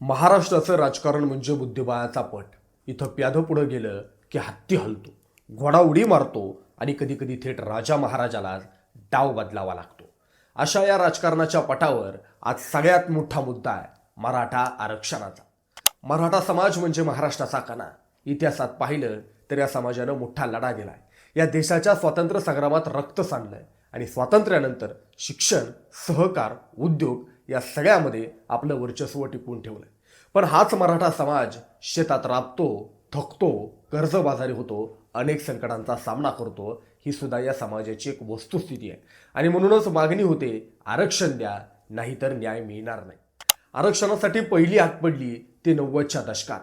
महाराष्ट्राचं राजकारण म्हणजे बुद्धिबळाचा पट. इथं प्यादं पुढं गेलं की हत्ती हलतो घोडा उडी मारतो आणि कधी कधी थेट राजा महाराजाला डाव बदलावा लागतो. अशा या राजकारणाच्या पटावर आज सगळ्यात मोठा मुद्दा आहे मराठा आरक्षणाचा. मराठा समाज म्हणजे महाराष्ट्राचा कणा. इतिहासात पाहिलं तर या समाजानं मोठा लढा दिलाय. या देशाच्या स्वातंत्र्य संग्रामात रक्त सांडलंय आणि स्वातंत्र्यानंतर शिक्षण सहकार उद्योग या सगळ्यामध्ये आपलं वर्चस्व टिकवून ठेवलं पण हाच मराठा समाज शेतात राबतो थकतो कर्जबाजारी होतो अनेक संकटांचा सामना करतो ही सुद्धा या समाजाची एक वस्तुस्थिती आहे. आणि म्हणूनच मागणी होते आरक्षण द्या नाहीतर न्याय मिळणार नाही. आरक्षणासाठी पहिली हात पडली ती नव्वदच्या दशकात.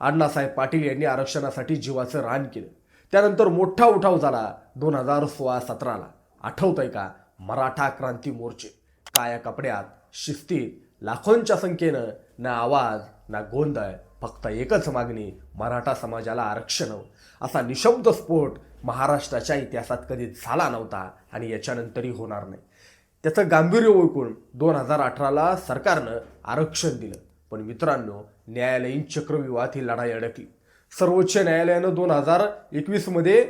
अण्णासाहेब पाटील यांनी आरक्षणासाठी जीवाचं रान केलं. त्यानंतर मोठा उठाव झाला दोन हजार सोळा सतराला. आठवतंय का? मराठा क्रांती मोर्चे. काया कपड्यात शिस्तीत लाखोंच्या संख्येनं ना आवाज ना गोंधळ फक्त एकच मागणी मराठा समाजाला आरक्षण. असा निशब्द स्फोट महाराष्ट्राच्या इतिहासात कधी झाला नव्हता आणि याच्यानंतरही होणार नाही. त्याचं गांभीर्य ओळखून दोन हजार अठराला सरकारनं आरक्षण दिलं. पण मित्रांनो न्यायालयीन चक्रव्यूहात ही लढाई अडकली. सर्वोच्च न्यायालयानं दोन हजार एकवीसमध्ये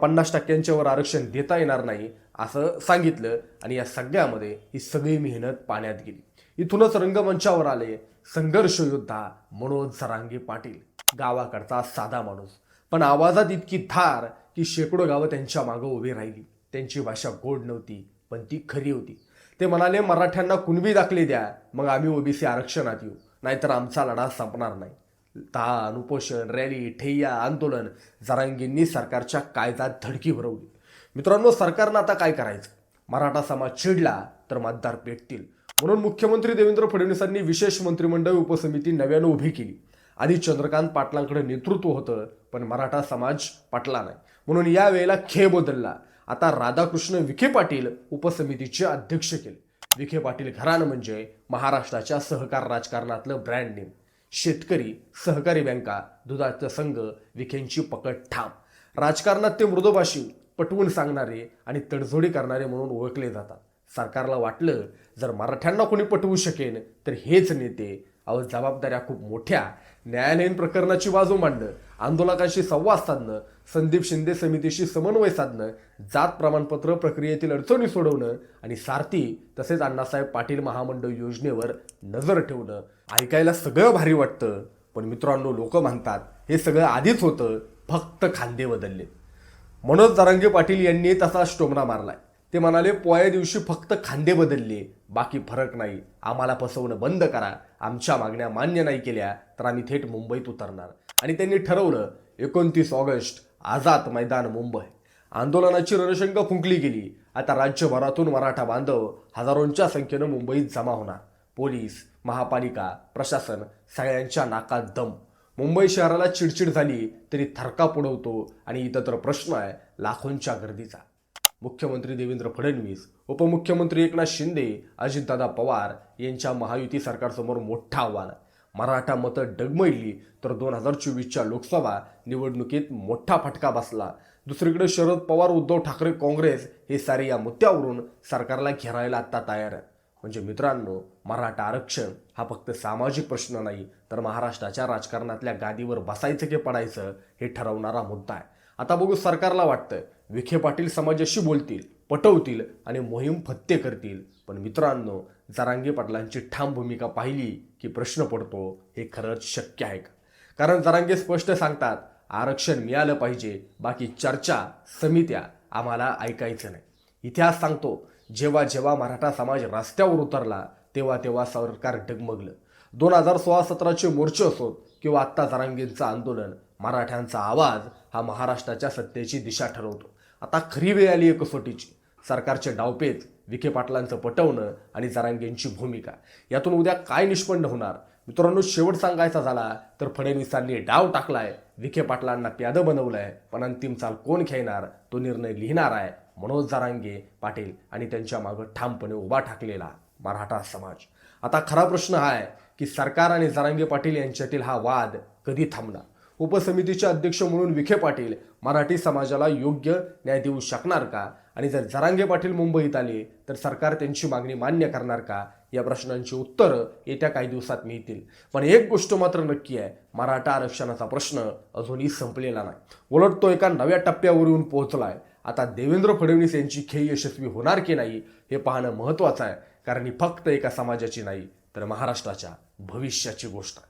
पन्नास टक्क्यांच्यावर आरक्षण देता येणार नाही असं सांगितलं आणि या सगळ्यामध्ये ही सगळी मेहनत पाण्यात गेली. इथूनच रंगमंचावर आले संघर्ष योद्धा मनोज सरांगे पाटील. गावाकडचा साधा माणूस. पण आवाजात इतकी धार की शेकडो गावं त्यांच्या मागं उभी राहिली. त्यांची भाषा गोड नव्हती पण ती खरी होती. ते म्हणाले मराठ्यांना कुणबी दाखले द्या मग आम्ही ओबीसी आरक्षणात येऊ. नाहीतर आमचा लढा संपणार नाही. ताण उपोषण रॅली ठेय्या आंदोलन जरांगींनी सरकारच्या कायद्यात धडकी भरवली. मित्रांनो सरकारनं आता काय करायचं? मराठा समाज चिडला तर मतदार पेटतील. म्हणून मुख्यमंत्री देवेंद्र फडणवीसांनी विशेष मंत्रिमंडळ उपसमिती नव्यानं उभी केली. आधी चंद्रकांत पाटलांकडे नेतृत्व होतं पण मराठा समाज पाटला नाही. म्हणून या वेळेला खे बदलला. आता राधाकृष्ण विखे पाटील उपसमितीचे अध्यक्ष केले. विखे पाटील घराणं म्हणजे महाराष्ट्राच्या सहकार राजकारणातलं ब्रँड नेम शेतकरी सहकारी बँका दुधाचा संघ विखेंची पकड ठाम. राजकारणात ते मृदभाषी पटवून सांगणारे आणि तडजोडी करणारे म्हणून ओळखले जातात. सरकारला वाटलं जर मराठ्यांना कोणी पटवू शकेन तर हेच नेते अहो जबाबदाऱ्या खूप मोठ्या न्यायालयीन प्रकरणाची बाजू मांडणं आंदोलकांशी संवाद साधणं संदीप शिंदे समितीशी समन्वय साधणं जात प्रमाणपत्र प्रक्रियेतील अडचणी सोडवणं आणि सारथी तसेच अण्णासाहेब पाटील महामंडळ योजनेवर नजर ठेवणं. ऐकायला सगळं भारी वाटतं पण मित्रांनो लोक म्हणतात हे सगळं आधीच होतं फक्त खांदे बदलले. मनोज जरांगे पाटील यांनी तसा स्टोमना मारलाय. ते म्हणाले पोया दिवशी फक्त खांदे बदलले बाकी फरक नाही. आम्हाला फसवणं बंद करा. आमच्या मागण्या मान्य नाही केल्या तर आम्ही थेट मुंबईत उतरणार. आणि त्यांनी ठरवलं एकोणतीस ऑगस्ट आझाद मैदान मुंबई. आंदोलनाची रणशंका फुंकली गेली. आता राज्यभरातून मराठा बांधव हजारोंच्या संख्येनं मुंबईत जमा होणार. पोलीस महापालिका प्रशासन सगळ्यांच्या नाकात दम. मुंबई शहराला चिडचिड झाली तरी थरका पुढवतो आणि इथं तर प्रश्न आहे लाखोंच्या गर्दीचा. मुख्यमंत्री देवेंद्र फडणवीस उपमुख्यमंत्री एकनाथ शिंदे अजितदादा पवार यांच्या महायुती सरकारसमोर मोठं आव्हान. मराठा मतं डगमळली तर दोन हजार चोवीसच्या लोकसभा निवडणुकीत मोठा फटका बसला. दुसरीकडे शरद पवार उद्धव ठाकरे काँग्रेस हे सारे या मुद्द्यावरून सरकारला घेरायला आता तयार. म्हणजे मित्रांनो मराठा आरक्षण हा फक्त सामाजिक प्रश्न नाही तर महाराष्ट्राच्या राजकारणातल्या गादीवर बसायचं की पडायचं हे ठरवणारा मुद्दा आहे. आता बघू सरकारला वाटतं विखे पाटील समाजाशी बोलतील पटवतील आणि मोहीम फत्ते करतील. पण मित्रांनो जरांगे पाटलांची ठाम भूमिका पाहिली की प्रश्न पडतो हे खरंच शक्य आहे का? कारण जरांगे स्पष्ट सांगतात आरक्षण मिळालं पाहिजे बाकी चर्चा समित्या आम्हाला ऐकायचं नाही. इतिहास सांगतो जेव्हा जेव्हा मराठा समाज रस्त्यावर उतरला तेव्हा तेव्हा सरकार डगमगलं. दोन हजार सोळा सतराचे मोर्चे असोत किंवा आत्ता जरांगींचं आंदोलन मराठ्यांचा आवाज हा महाराष्ट्राच्या सत्तेची दिशा ठरवतो. आता खरी वेळ आली आहे कसोटीची. सरकारचे डावपेच विखे पाटलांचं पटवणं आणि जरांगेंची भूमिका. यातून उद्या काय निष्पन्न होणार? मित्रांनो शेवट सांगायचा झाला तर फडणवीसांनी डाव टाकलाय विखे पाटलांना प्यादं बनवलंय पण अंतिम चाल कोण खेळणार? तो निर्णय लिहिणार आहे मनोज जरांगे पाटील आणि त्यांच्या मागं ठामपणे उभा ठाकलेला मराठा समाज. आता खरा प्रश्न हा आहे की सरकार आणि जरांगे पाटील यांच्यातील हा वाद कधी थांबणार? उपसमितीचे अध्यक्ष म्हणून विखे पाटील मराठी समाजाला योग्य न्याय देऊ शकणार का? आणि जर जरांगे पाटील मुंबईत आले तर सरकार त्यांची मागणी मान्य करणार का? या प्रश्नांची उत्तरं येत्या काही दिवसात मिळतील. पण एक गोष्ट मात्र नक्की आहे मराठा आरक्षणाचा प्रश्न अजूनही संपलेला नाही. उलट तो एका नव्या टप्प्यावर येऊन पोहोचलाय. आता देवेंद्र फडणवीस यांची खेळी यशस्वी होणार की नाही हे पाहणं महत्त्वाचं आहे. कारण ही फक्त एका समाजाची नाही तर महाराष्ट्राच्या भविष्याची गोष्ट आहे.